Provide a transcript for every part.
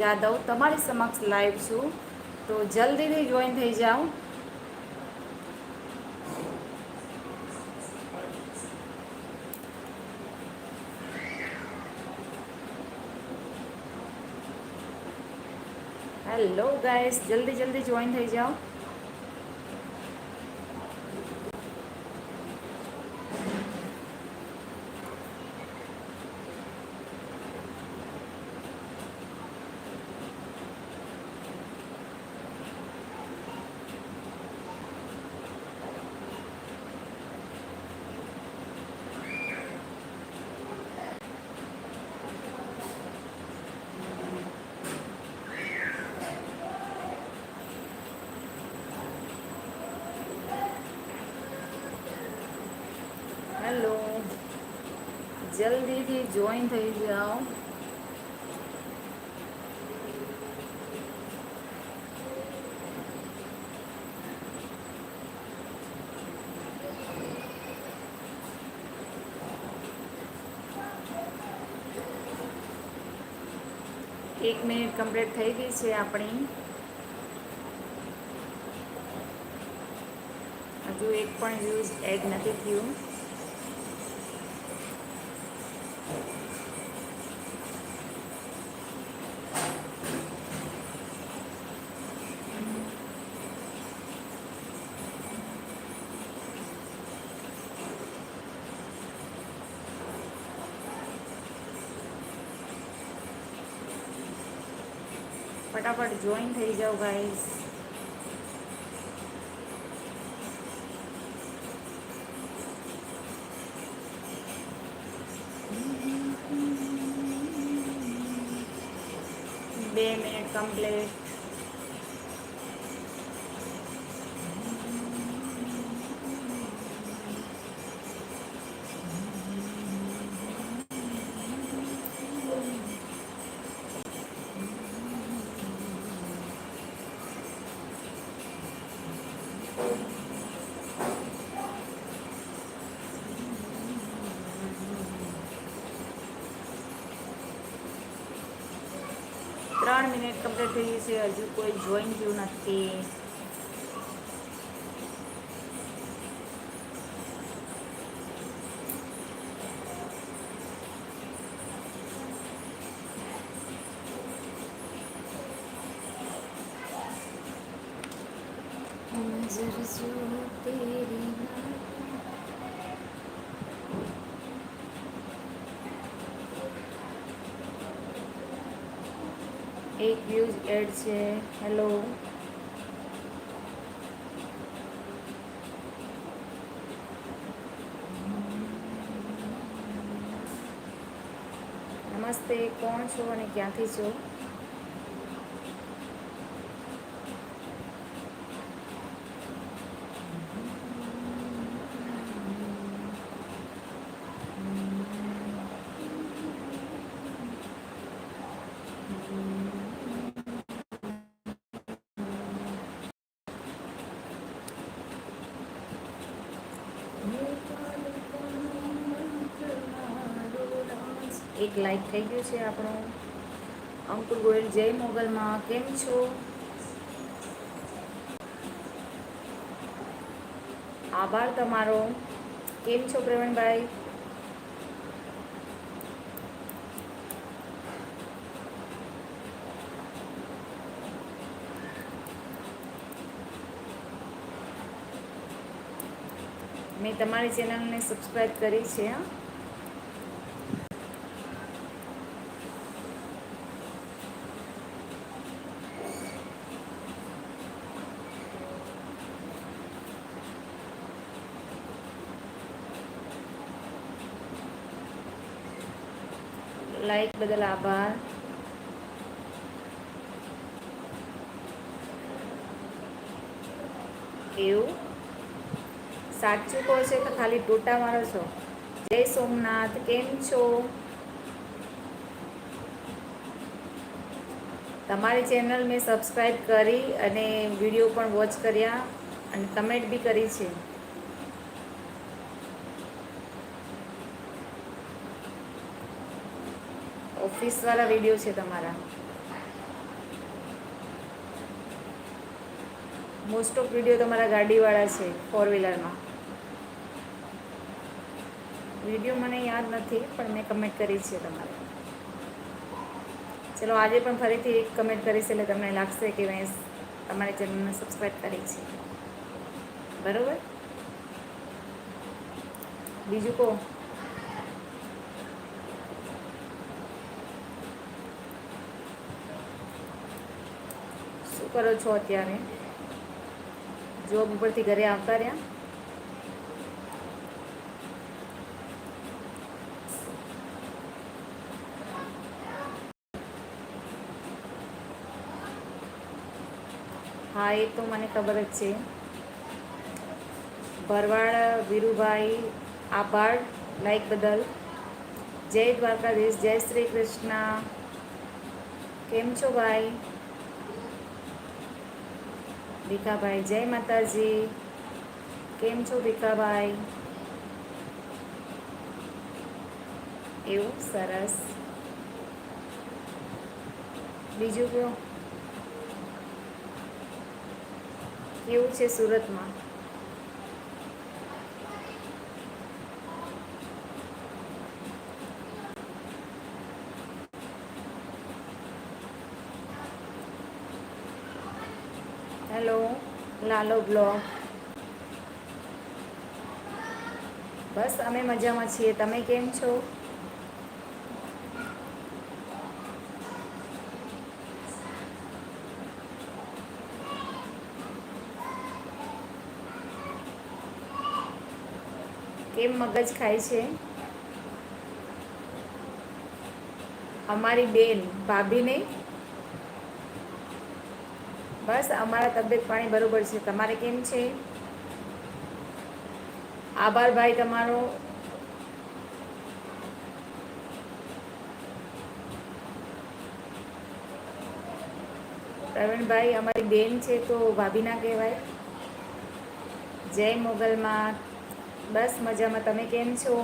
યાદવ, તમારી સમક્ષ લાઈવ છું. તો જલ્દીથી જોઈન થઈ જાઓ. હેલો ગાઈસ જલ્દી જલ્દી જોઈન થઈ જાઓ હેલો જલ્દીથી જોઈન થઈ જાઓ. એક મિનિટ કમ્પ્લીટ થઈ ગઈ છે આપણી. હજુ એક પણ વ્યૂઝ એડ નથી થયું. ફટાફટ જોઈન થઈ જાઓ ગાઈઝ બે મિનિટ કમ્પ્લીટ થઈ ગઈ છે હજુ કોઈ જોઈન થયું નથી. એક વ્યૂઝ એડ છે. હેલો નમસ્તે કોણ છો અને ક્યાંથી છો? એક લાઈક થઈ ગયું છે આપણું. અંકુર ગોયલ, જય મોગલમાં. કેમ છો? આભાર તમારો. કેમ છો પ્રવીણભાઈ? મેં તમારી ચેનલને સબસ્ક્રાઈબ કરી છે, હા. લાઈક બદલ આભાર. એવું? સાચું કહો છે કે ખાલી ટોટા મારો છો? જય સોમનાથ, કેમ છો? તમારી ચેનલ મેં સબસ્ક્રાઈબ કરી અને વીડિયો પણ વોચ કર્યા અને કમેન્ટ બી કરી છે. ફિશવાળા વીડિયો છે તમારા. મોસ્ટ ઓફ વીડિયો તમારા ગાડીવાળા છે ફોર વ્હીલરમાં વીડિયો મને યાદ નથી, પણ મેં કમેન્ટ કરી છે તમારે. ચલો, આજે પણ ફરીથી એક કમેન્ટ કરીશ એટલે તમને લાગશે કે મેં તમારી ચેનલને સબસ્ક્રાઈબ કરી છે. બરાબર? બીજું કહો. શું કરો છો અત્યારે? જોબ ઉપરથી ઘરે આવતા રહ્યા? હા, એ તો મને ખબર જ છે. ભરવાડ, વીરુભાઈ, આભાર, લાઈક બદલ. જય દ્વારકાધીશ, જય શ્રી કૃષ્ણ. કેમ છો ભાઈ? ભીખાભાઈ જય માતાજી. કેમ છો ભીખાભાઈ એવું સરસ. બીજું કયો? કેવું છે સુરતમાં? Hello Lalo blog. બસ, અમે મજામાં છીએ. તમે કેમ છો? કેમ મગજ ખાય છે? અમારી બેન ભાભી નહીં બસ, અમારા તબિયત પાણી બરોબર છે. તમારે કેમ છે? આભાર ભાઈ તમારો. પ્રવીણભાઈ અમારી બેન છે તો ભાભી ના કહેવાય. જય મોગલમાં. બસ મજામાં. તમે કેમ છો?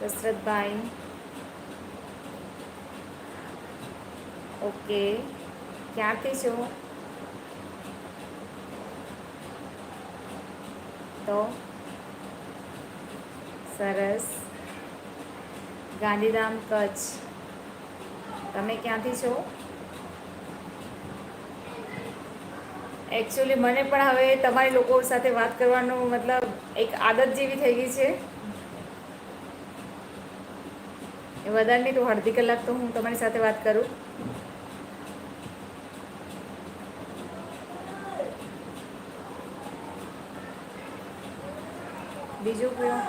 દશરથભાઈ. ઓકે. ક્યાંથી છો? તો સરસ. ગાંધીધામ કચ્છ. તમે ક્યાંથી છો? એકચ્યુઅલી મને પણ હવે તમારી લોકો સાથે વાત કરવાનું મતલબ એક આદત જેવી થઈ ગઈ છે. વધારે નહીં તો અડધી કલાક તો હું તમારી સાથે વાત કરું. બીજું કયું?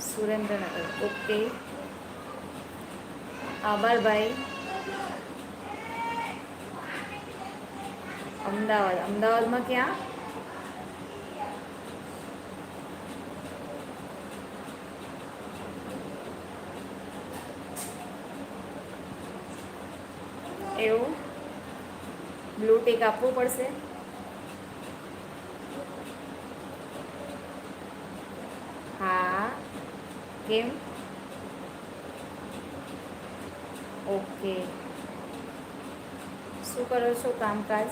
સુરેન્દ્રનગર. ઓકે. આભારભાઈ અમદાવાદ. અમદાવાદમાં ક્યાં? એવું? બ્લુ ટેક આપવું પડશે. હા. કેમ? ઓકે શું કરો છો કામકાજ?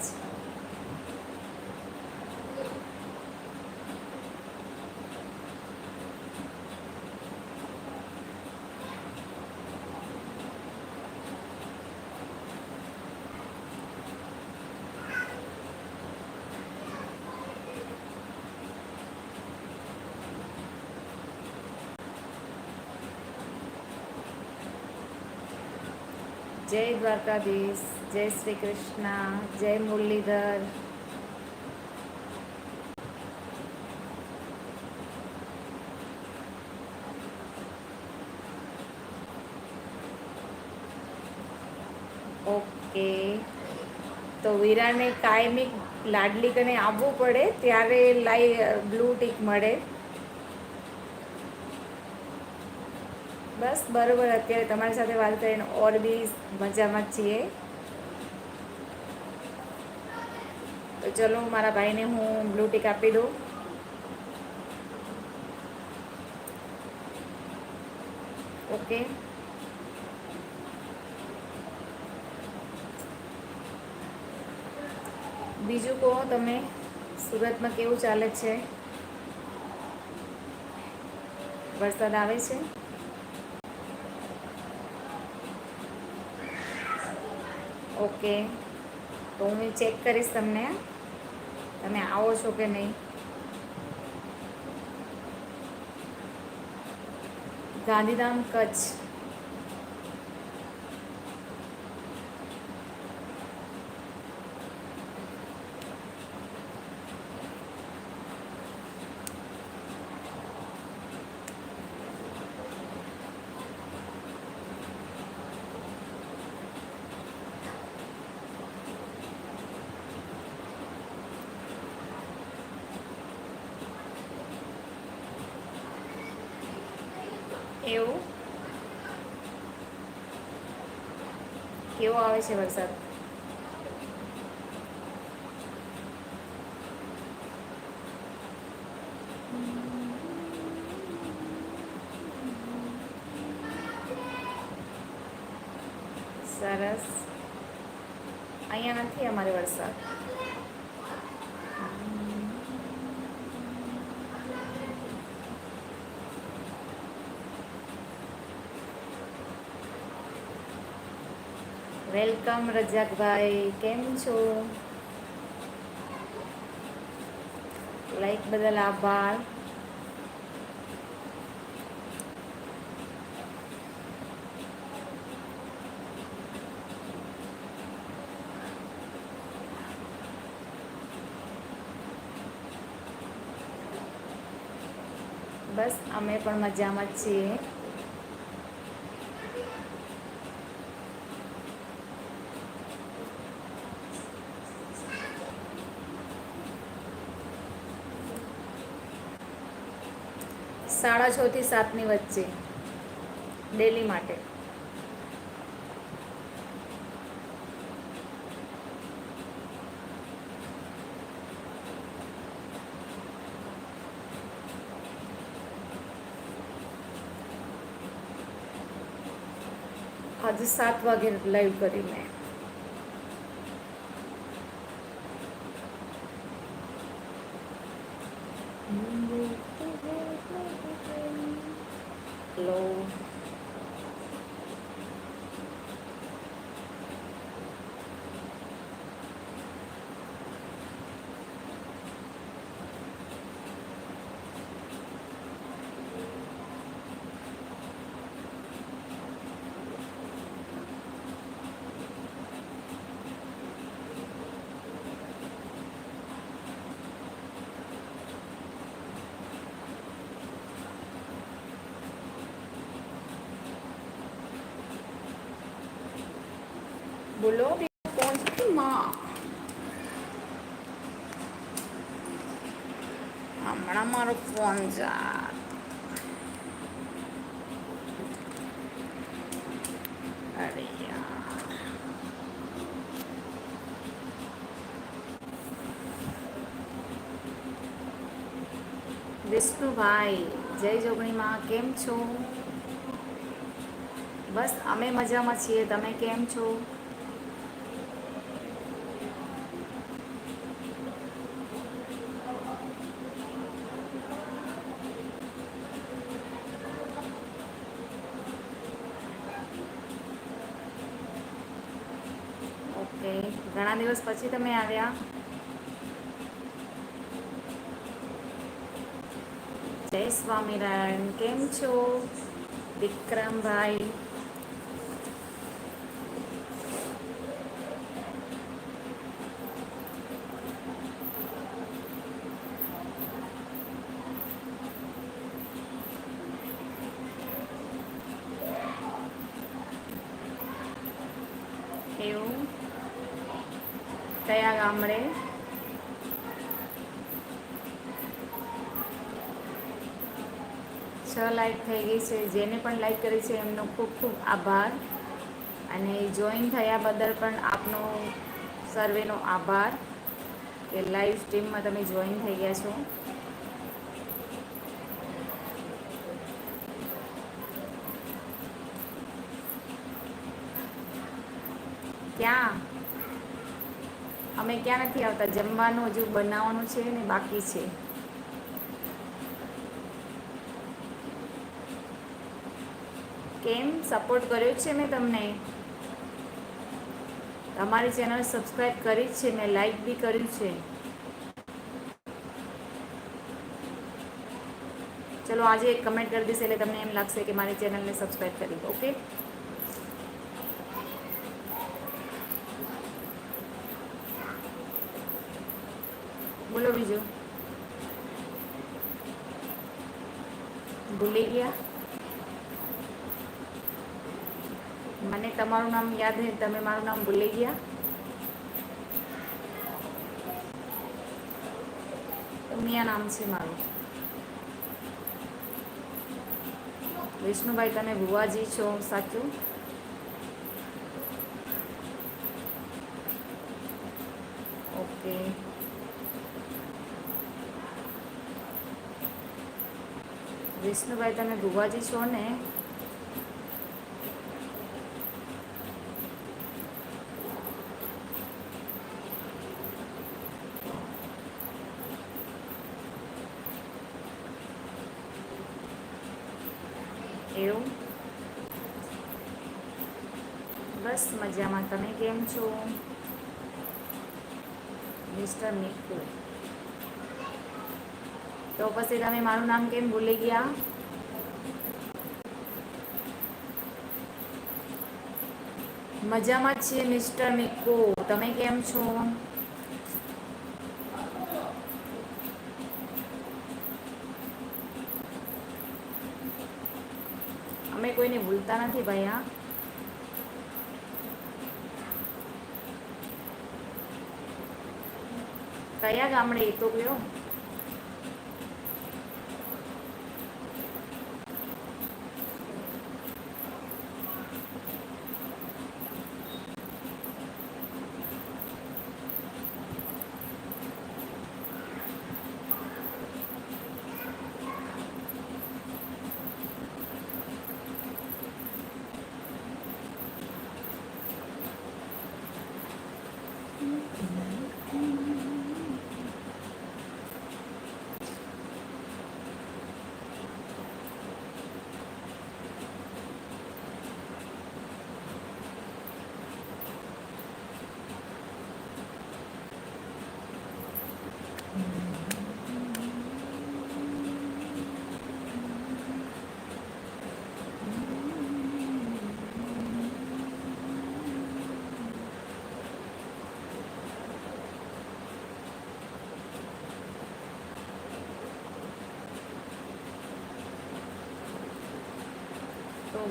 જય દ્વારકાધીશ, જય શ્રી કૃષ્ણ, જય મુરલીધર. ઓકે. તો વીરાને કાયમી લાડલી કને આવવું પડે, ત્યારે લાઈ બ્લુ ટીક મળે. બસ, બરોબર. અત્યારે તમારી સાથે વાત કરીને ઓર બી મજામાં જ છીએ. તો ચલો, મારા ભાઈને હું બ્લુ ટીક આપી દઉં. ઓકે. બીજું કહો તમે, સુરતમાં કેવું ચાલે છે? વરસાદ આવે છે? ઓકે. તો હું ચેક કરીશ તમને. તમે આવો છો કે નહીં? ગાંધીધામ કચ્છ એવું કેવો આવે છે વરસાદ? સરસ. અહીંયા નથી અમારે વરસાદ. વેલકમ રજાકભાઈ કેમ છો? લાઈક બદલ આભાર. બસ અમે પણ મજામાં જ છીએ. સાડા છ થી સાતની વચ્ચે ડેલી માટે. આજે સાત વાગે લાઈવ કરી મેં હેલો બીજું કોણ છે માં હમણાં મારો ફોન જા. અરે યાર. વિષ્ણુભાઈ, જય જોગણીમાં, કેમ છો? બસ, અમે મજામાં છીએ. તમે કેમ છો ઓકે દિવસ પછી તમે આવ્યા. જય સ્વામિનારાયણ. કેમ છો? વિક્રમભાઈ. અમારા ગામડે. છ લાઈક થઈ ગઈ છે. જેને પણ લાઈક કરી છે, એમનો ખૂબ ખૂબ આભાર. અને જોઈન થયા બદલ પણ આપનો સર્વેનો આભાર કે લાઈવ સ્ટ્રીમમાં તમે જોઈન થઈ ગયા છો. ક્યાં? અમે ક્યાં નથી આવતા? જમવાનું હજુ બનાવવાનું છે ને બાકી છે? કેમ? સપોર્ટ કર્યો છે મેં તમને. તમારી ચેનલ સબસ્ક્રાઈબ કરી છે મેં લાઈક બી કર્યું છે. ચલો આજે એક કમેન્ટ કરી દઈશ, એટલે તમને એમ લાગશે કે મારી ચેનલને સબસ્ક્રાઈબ કરી ઓકે બોલો બીજું. ભૂલી ગયા? મને તમારું નામ યાદ હે તમે મારું નામ ભૂલી ગયા? ઉમિયા નામ છે મારું. વિષ્ણુભાઈ, તમે ભુવાજી છો, સાચું ઓકે વિષ્ણુભાઈ તમે ભુવાજી છો ને? એવું? બસ મજામાં. તમે કેમ છો? મિસ્ટર મિકુ તો પછી તમે મારું નામ કેમ ભૂલી ગયા? મજામાં છીએ, મિસ્ટર મિક્કો. તમે કેમ છો? અમે કોઈને ભૂલતા નથી ભાઈ હા કયા ગામડે એ તો કયો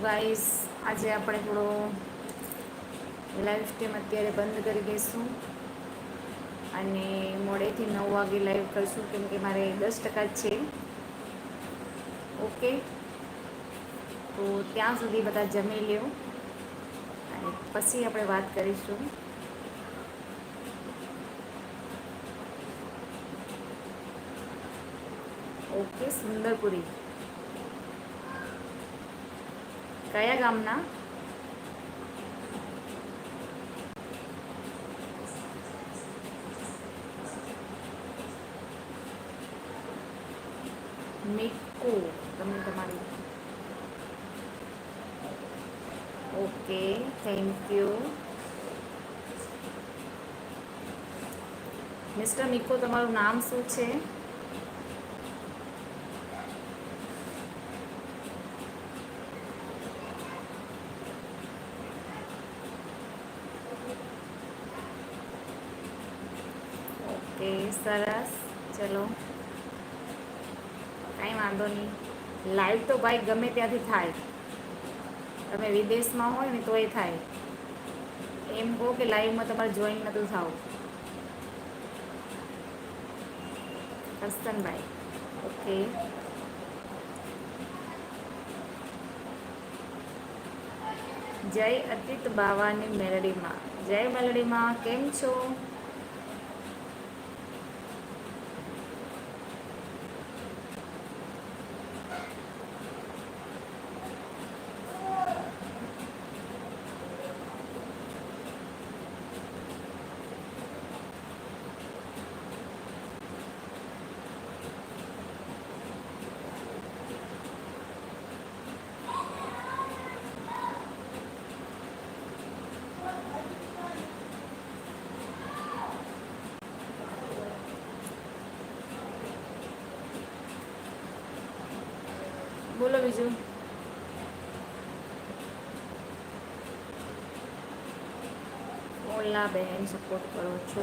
ગાઈસ આજે આપણે થોડો લાઈવ સ્ટ્રીમ અત્યારે બંધ કરી દઈશું. અને મોડેથી નવ વાગે લાઈવ કરશું, કેમ કે મારે દસ ટકા છે. ઓકે તો ત્યાં સુધી બધા જમી લ્યો. અને પછી આપણે વાત કરીશું. ઓકે સુંદરપુરી. કયા ગામના? મિક્કો તમે તમારી. Okay thank you mister Mikko તમારું નામ શું છે? ઓકે સરસ. ચલો. કાંઈ વાંધો નહીં. લાઈવ તો ભાઈ ગમે ત્યાંથી થાય. તમે વિદેશમાં હોય ને તોય થાય. એમ કહો કે લાઈવમાં તમારે જોઈન નતું થવું. હસનભાઈ. ઓકે જય અતિત બાવાની મેલડીમાં. જય મેલડીમાં, કેમ છો? બોલો બીજું. ઓલા બેન સપોર્ટ કરો છો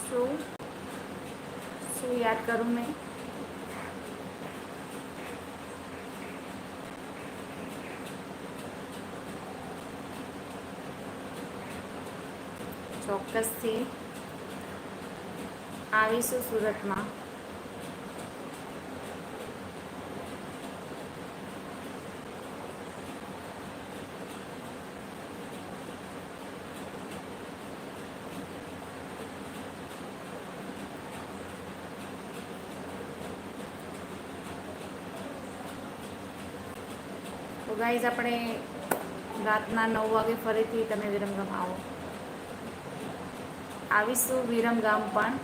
શું શું યાદ કરું મેં ચોક્કસથી આવીશું સુરતમાં તો ગાઈઝ, આપણે રાતના નવ વાગે ફરીથી તમે વિરમગામ આવો. આવીશું વિરમગામ પણ.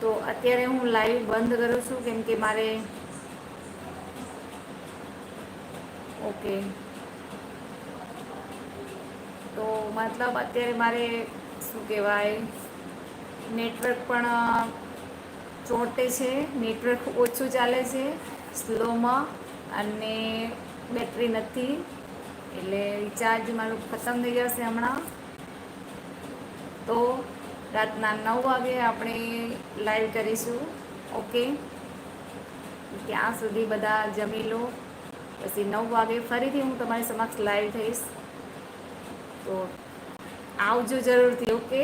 તો અત્યારે હું લાઈવ બંધ કરું છું, કેમ કે મારે ઓકે. તો મતલબ અત્યારે મારે શું કહેવાય, નેટવર્ક પણ ચોંટે છે, નેટવર્ક ઓછું ચાલે છે, સ્લોમાં અને બેટરી નથી. એટલે રિચાર્જ મારું ખતમ થઈ જશે હમણાં. તો રાતના નવ વાગે આપણે લાઈવ કરીશું. ઓકે ત્યાં સુધી બધા જમી લો. પછી નવ વાગે ફરીથી હું તમારી સમક્ષ લાઈવ થઈશ. તો આવજો જરૂરથી ઓકે